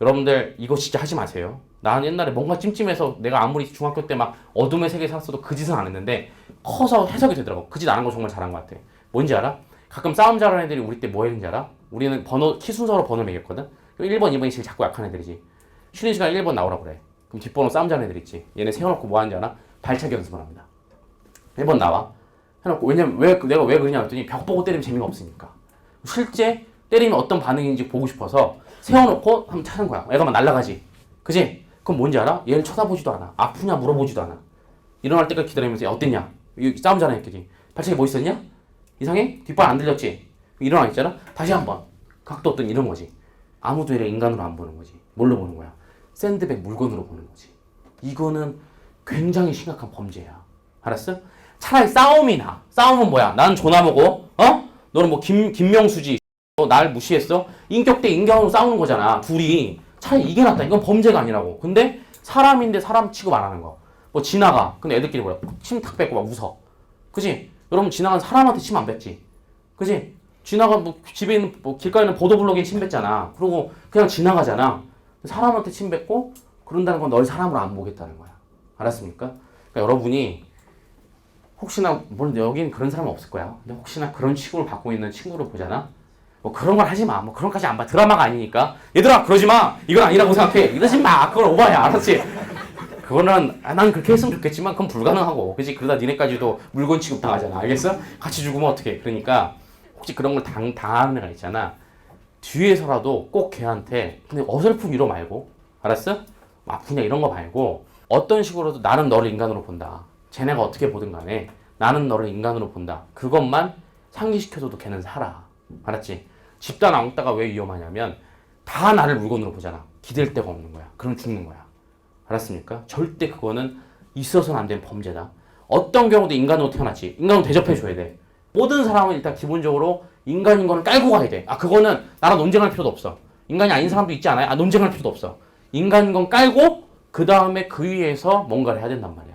여러분들 이거 진짜 하지 마세요. 나는 옛날에 뭔가 찜찜해서 내가 아무리 중학교 때 막 어둠의 세계 살았어도 그 짓은 안 했는데 커서 해석이 되더라고. 그 짓 안 한 거 정말 잘한 것 같아. 뭔지 알아? 가끔 싸움 잘하는 애들이 우리 때 뭐 했는지 알아? 우리는 번호 키 순서로 번호 매겼거든. 그럼 1번, 2번이 제일 작고 약한 애들이지. 쉬는 시간 1번 나오라 그래. 그럼 뒷번호 싸움 잘하는 애들 있지. 얘네 세워놓고 뭐 하는지 알아? 발차기 연습을 합니다. 1번 나와. 해놓고 왜냐면 왜 내가 왜 그러냐 했더니 벽 보고 때리면 재미가 없으니까. 실제 때리면 어떤 반응인지 보고 싶어서 세워놓고 한번 찾은 거야. 애가 막 날아가지. 그지? 그럼 뭔지 알아? 얘를 쳐다보지도 않아. 아프냐 물어보지도 않아. 일어날 때까지 기다리면서 야, 어땠냐? 이 싸움 잘하했지 발차기 뭐 있었냐? 이상해? 뒷발 안 들렸지? 일어나 있잖아? 다시 한 번. 각도 어떤 이런 거지. 아무도 얘를 인간으로 안 보는 거지. 뭘로 보는 거야? 샌드백 물건으로 보는 거지. 이거는 굉장히 심각한 범죄야. 알았어? 차라리 싸움이 나. 싸움은 뭐야? 존나 먹어. 어? 너는 뭐 김, 김명수지. 너 날 무시했어? 인격 대 인격으로 싸우는 거잖아. 둘이. 차라리 이게 낫다. 이건 범죄가 아니라고. 근데 사람인데 사람 취급 안 하는 거. 뭐 지나가. 근데 애들끼리 뭐야? 침 탁 뱉고 막 웃어. 그지? 여러분 지나간 사람한테 침 안 뱉지? 그지? 지나가 뭐 집에 있는 뭐 길가에 있는 보도블록에 침 뱉잖아. 그리고 그냥 지나가잖아. 사람한테 침 뱉고 그런다는 건 널 사람으로 안 보겠다는 거야. 알았습니까? 그러니까 여러분이 혹시나 물론 여긴 그런 사람 은 없을 거야. 근데 혹시나 그런 취급을 받고 있는 친구를 보잖아. 뭐 그런 걸 하지 마. 뭐 그런 까지 안 봐. 드라마가 아니니까. 얘들아 그러지 마. 이건 아니라고 생각해. 이러지 마. 그건 오바야. 알았지? 그거는 아, 난 그렇게 했으면 좋겠지만 그건 불가능하고. 그지? 그러다 니네까지도 물건 취급 당하잖아. 알겠어? 같이 죽으면 어떡해. 그러니까 혹시 그런 걸 당, 당하는 애가 있잖아. 뒤에서라도 꼭 걔한테 근데 어설픈 위로 말고 알았어? 아프냐 이런 거 말고 어떤 식으로도 나는 너를 인간으로 본다. 쟤네가 어떻게 보든 간에 나는 너를 인간으로 본다. 그것만 상기시켜줘도 걔는 살아. 알았지? 집단 왕따가 왜 위험하냐면 다 나를 물건으로 보잖아. 기댈 데가 없는 거야. 그럼 죽는 거야. 알았습니까? 절대 그거는 있어서는 안 되는 범죄다. 어떤 경우도 인간으로 태어났지. 인간으로 대접해줘야 돼. 모든 사람은 일단 기본적으로 인간인 거는 깔고 가야 돼. 아, 그거는 나랑 논쟁할 필요도 없어. 인간이 아닌 사람도 있지 않아요? 아, 논쟁할 필요도 없어. 인간인 건 깔고, 그 다음에 그 위에서 뭔가를 해야 된단 말이야.